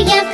я